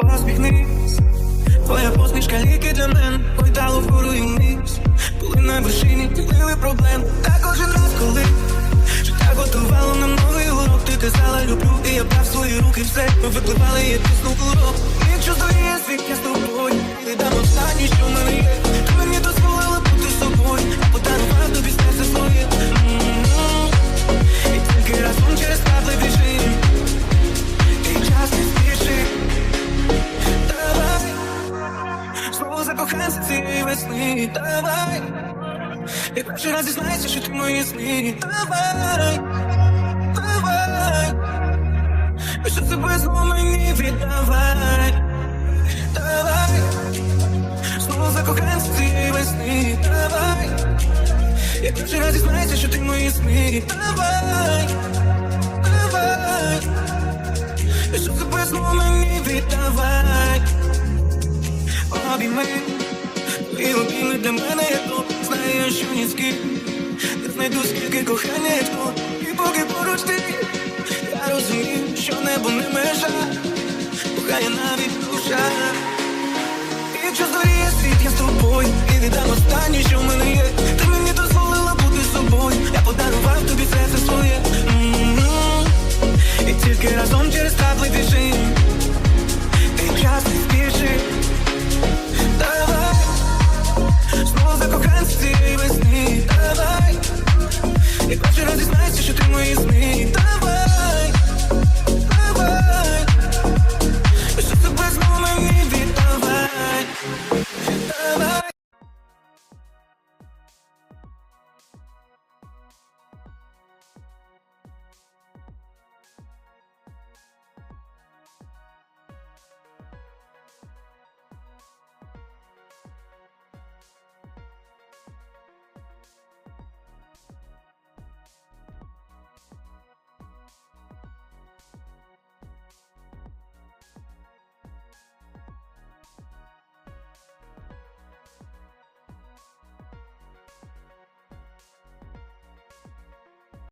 Посміхнись Твоя посмішка ліки для мене Гойдало вгору і вниз. Були на вершині, ділили проблем. Та кожен раз, коли Життя готувало нам новий урок Ти казала люблю, і я брав свої руки все Ми випливали, я тиснув курок здає світ, я з тобою. Віддам останнє, що в мене весни Давай. І перший раз зізнайся, що ти мої сни Давай. Давай. І що себе знову мені віддавай Давай Знову закохайся цієї весни Давай. І перший раз зізнайся, що ти мої сни Давай. Давай. І що себе знову мені віддавай обійми Твої обійми для мене є то Знаю, що ні з ким Не знайду скільки кохання є то І поки поруч ти Я розумію, що небо не межа. Кохає навіть душа. І якщо здоріє світ, я з тобою waste me.